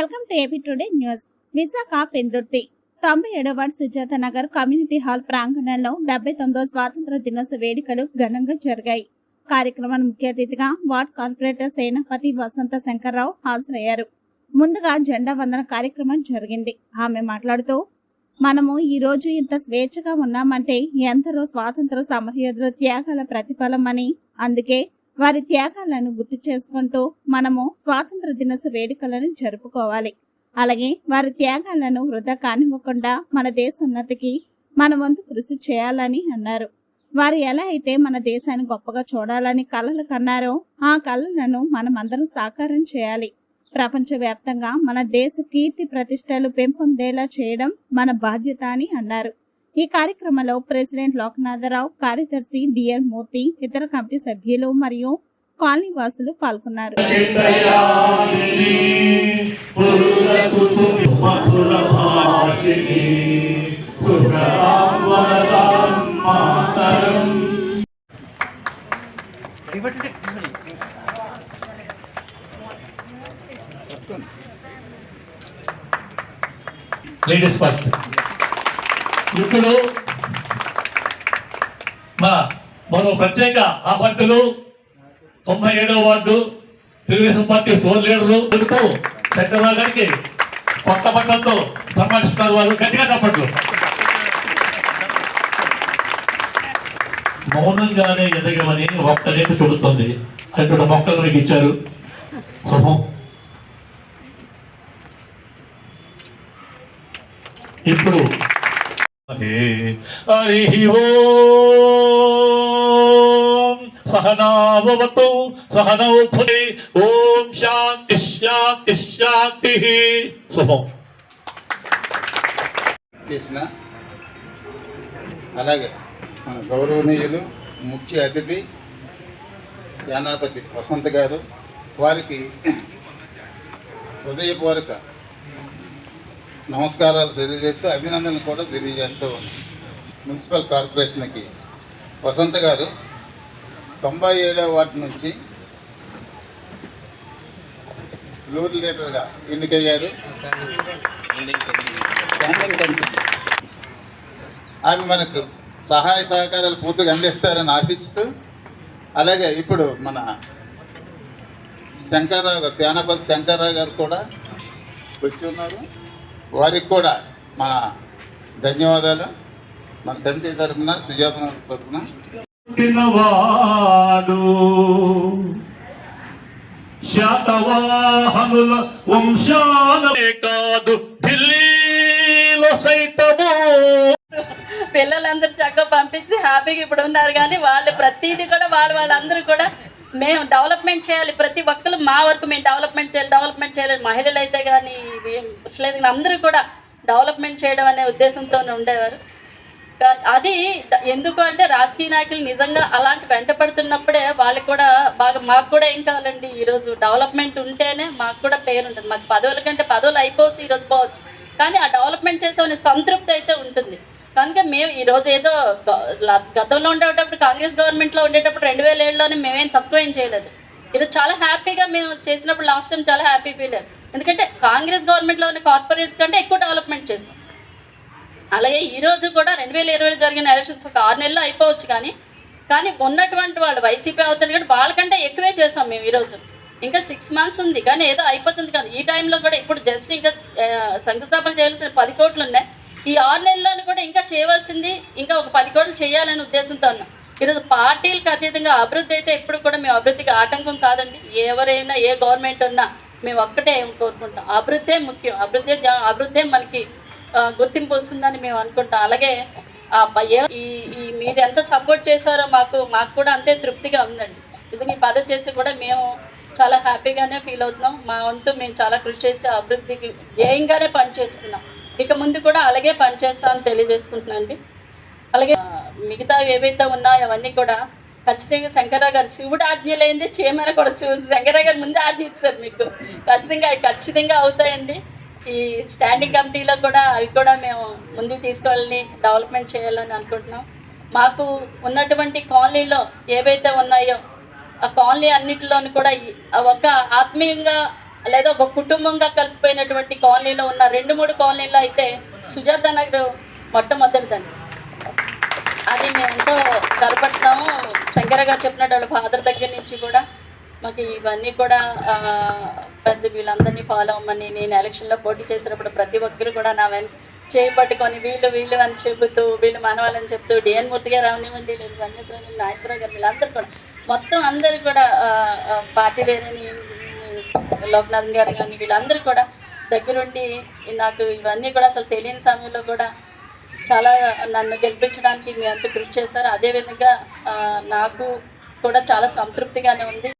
Welcome to AP today news. Visakha Pendurthi. తొంభై ఏడవ Sujatha Nagar community hall ప్రాంగణంలో డెబ్బై తొమ్మిదవ స్వాతంత్ర దినోత్సవ వేడుకలు ఘనంగా జరిగాయి. కార్యక్రమానికి ముఖ్య అతిథిగా వార్డ్ కార్పొరేటర్ సేనాపతి వసంత శంకర్రావు హాజరయ్యారు. ముందుగా జెండా వందన కార్యక్రమం జరిగింది. ఆమె మాట్లాడుతూ మనము ఈ రోజు ఇంత స్వేచ్ఛగా ఉన్నామంటే ఎందరో స్వాతంత్ర సమరయోధుల త్యాగాల ప్రతిఫలం అని అందుకే వారి త్యాగాలను గుర్తు చేసుకుంటూ మనము స్వాతంత్ర దినోత్సవ వేడుకలను జరుపుకోవాలి. అలాగే వారి త్యాగాలను వృధా కానివ్వకుండా మన దేశ ఉన్నతికి మన వంతు కృషి చేయాలని అన్నారు. వారు ఎలా అయితే మన దేశాన్ని గొప్పగా చూడాలని కళలు కన్నారో ఆ కళలను మనం అందరం సాకారం చేయాలి. ప్రపంచవ్యాప్తంగా మన దేశ కీర్తి ప్రతిష్టలు పెంపొందేలా చేయడం మన బాధ్యత అని అన్నారు. ఈ కార్యక్రమంలో ప్రెసిడెంట్ లోకనాథరావు కార్యదర్శి డిఎల్ మూర్తి ఇతర కమిటీ సభ్యులు మరియు కాలనీ వాసులు పాల్గొన్నారు. లేడీస్ ఫస్ట్ ఇప్పుడు మా మరో ప్రత్యేక ఆహ్వానితులు తొంభై ఏడవ వార్డు తెలుగుదేశం పార్టీ ఫోర్ లీడర్లు తెలుపు శంకర్రావు గారికి కొత్త పట్టణంతో సన్మానిస్తున్నారు వారు. గట్టిగా చెప్పట్లు. మౌనంగానే ఎదగమని ఒక్క రేపు చెబుతుంది అటువంటి మొక్కలు మీకు ఇచ్చారు. శుభం ఇప్పుడు హరి ఓం. సహనావతు సహనౌ ఓం శాంతి శాంతి శాంతి. శుభం. చేసిన అలాగే మన గౌరవనీయులు ముఖ్య అతిథి సేనాపతి వసంత్ గారు వారికి హృదయపూర్వక నమస్కారాలు తెలియజేస్తూ అభినందనలు కూడా తెలియజేస్తూ ఉన్నాం. మున్సిపల్ కార్పొరేషన్కి. వసంత గారు తొంభై ఏడవ వాటి నుంచి లూర్ లీడర్గా ఎన్నికయ్యారు. ఆమె మనకు సహాయ సహకారాలు పూర్తిగా అందిస్తారని ఆశిస్తూ అలాగే ఇప్పుడు మన శంకర్రావు గారు సేనాపతి శంకర్రావు గారు కూడా వచ్చి ఉన్నారు. వారికి కూడా మన ధన్యవాదాలు. మన కమిటీ తరఫున సుజాత తరఫున. శాతవాహనుల వంశానమే కాదు ఢిల్లీలో సైతము. పిల్లలందరూ చక్కగా పంపించి హ్యాపీగా ఇప్పుడు ఉన్నారు కానీ వాళ్ళు ప్రతిదీ కూడా వాళ్ళు వాళ్ళందరూ కూడా మేము డెవలప్మెంట్ చేయాలి. ప్రతి ఒక్కరు మా వరకు మేము డెవలప్మెంట్ చేయాలి డెవలప్మెంట్ చేయాలి మహిళలు అయితే కానీ పురుషులైతే కానీ అందరూ కూడా డెవలప్మెంట్ చేయడం అనే ఉద్దేశంతో ఉండేవారు. అది ఎందుకు అంటే రాజకీయ నాయకులు నిజంగా అలాంటి వెంట పడుతున్నప్పుడే వాళ్ళకి కూడా బాగా మాకు కూడా ఏం కావాలండి? ఈరోజు డెవలప్మెంట్ ఉంటేనే మాకు కూడా పేరు ఉంటుంది. మాకు పదవుల కంటే పదవులు అయిపోవచ్చు ఈరోజు పోవచ్చు. కానీ ఆ డెవలప్మెంట్ చేసే సంతృప్తి అయితే ఉంటుంది. కనుక మేము ఈరోజు ఏదో గతంలో ఉండేటప్పుడు కాంగ్రెస్ గవర్నమెంట్లో ఉండేటప్పుడు రెండు వేల ఏడులోనే మేమేం తక్కువ ఏం చేయలేదు. ఈరోజు చాలా హ్యాపీగా మేము చేసినప్పుడు లాస్ట్ టైం చాలా హ్యాపీ ఫీల్ అయ్యాం. ఎందుకంటే కాంగ్రెస్ గవర్నమెంట్లో ఉన్న కార్పొరేట్స్ కంటే ఎక్కువ డెవలప్మెంట్ చేసాం అలాగే ఈరోజు కూడా రెండు వేల ఇరవైలో జరిగిన ఎలక్షన్స్ ఒక ఆరు నెలలు అయిపోవచ్చు కానీ కానీ ఉన్నటువంటి వాళ్ళు వైసీపీ అవుతుంది కానీ వాళ్ళకంటే ఎక్కువే చేసాం మేము ఈరోజు ఇంకా సిక్స్ మంత్స్ ఉంది కానీ ఏదో అయిపోతుంది కానీ ఈ టైంలో కూడా ఇప్పుడు జస్ట్ ఇంకా శంకుస్థాపన చేయాల్సిన పది కోట్లు ఉన్నాయి. ఈ ఆరు నెలల్లోనూ కూడా ఇంకా చేయవలసింది ఇంకా ఒక పది కోట్లు చేయాలనే ఉద్దేశంతో ఉన్నాం. ఈరోజు పార్టీలకు అతీతంగా అభివృద్ధి అయితే ఎప్పుడు కూడా మేము అభివృద్ధికి ఆటంకం కాదండి. ఎవరైనా ఏ గవర్నమెంట్ ఉన్నా మేము ఒక్కటే కోరుకుంటాం. అభివృద్ధే ముఖ్యం. అభివృద్ధి అభివృద్ధే మనకి గుర్తింపు వస్తుందని మేము అనుకుంటాం. అలాగే ఆ ఈ ఈ మీరు ఎంత సపోర్ట్ చేశారో మాకు మాకు కూడా అంతే తృప్తిగా ఉందండి. నిజంగా ఈ పదవి చేసి కూడా మేము చాలా హ్యాపీగానే ఫీల్ అవుతున్నాం. మా వంతు మేము చాలా కృషి చేసి అభివృద్ధికి ధ్యేయంగానే పనిచేస్తున్నాం. ఇక ముందు కూడా అలాగే పనిచేస్తామని తెలియజేసుకుంటున్నాను అండి. అలాగే మిగతా ఏవైతే ఉన్నాయో అవన్నీ కూడా ఖచ్చితంగా శంకరరావు గారు శివుడు ఆజ్ఞ లేనిదే చేయమని కూడా శివు శంకరరావు గారు ముందే ఆజ్ఞ ఇస్తారు మీకు. ఖచ్చితంగా అవి ఖచ్చితంగా అవుతాయండి. ఈ స్టాండింగ్ కమిటీలో కూడా అవి కూడా మేము ముందుకు తీసుకెళ్ళి డెవలప్మెంట్ చేయాలని అనుకుంటున్నాం. మాకు ఉన్నటువంటి కాలనీలో ఏవైతే ఉన్నాయో ఆ కాలనీ అన్నిటిలోనూ కూడా ఆ ఒక ఆత్మీయంగా లేదా ఒక కుటుంబంగా కలిసిపోయినటువంటి కాలనీలో ఉన్న రెండు మూడు కాలనీలో అయితే సుజాత నగర్ మొట్టమొదటిదండి. అది మేము ఎంతో గర్వపడుతున్నాము శంకర గారు చెప్పినట్టు వాళ్ళ ఫాదర్ దగ్గర నుంచి కూడా మాకు ఇవన్నీ కూడా పెద్ద వీళ్ళందరినీ ఫాలో అవ్వమని నేను ఎలక్షన్లో పోటీ చేసినప్పుడు ప్రతి ఒక్కరు కూడా నా వెనక చేపట్టుకొని వీళ్ళు వీళ్ళు అని చెబుతూ వీళ్ళు మనవాళ్ళని చెప్తూ డిఎన్ మూర్తి గారు అవనివ్వండి లేదు సంగీతరావు నాయకురావు గారు వీళ్ళందరూ కూడా మొత్తం అందరూ కూడా పార్టీ వేరేని లోక్నాథ్ గారు కానీ వీళ్ళందరూ కూడా దగ్గరుండి నాకు ఇవన్నీ కూడా అసలు తెలియని సమయంలో కూడా చాలా నన్ను గెలిపించడానికి మీ అంత కృషి చేశారు. అదేవిధంగా నాకు కూడా చాలా సంతృప్తిగానే ఉంది.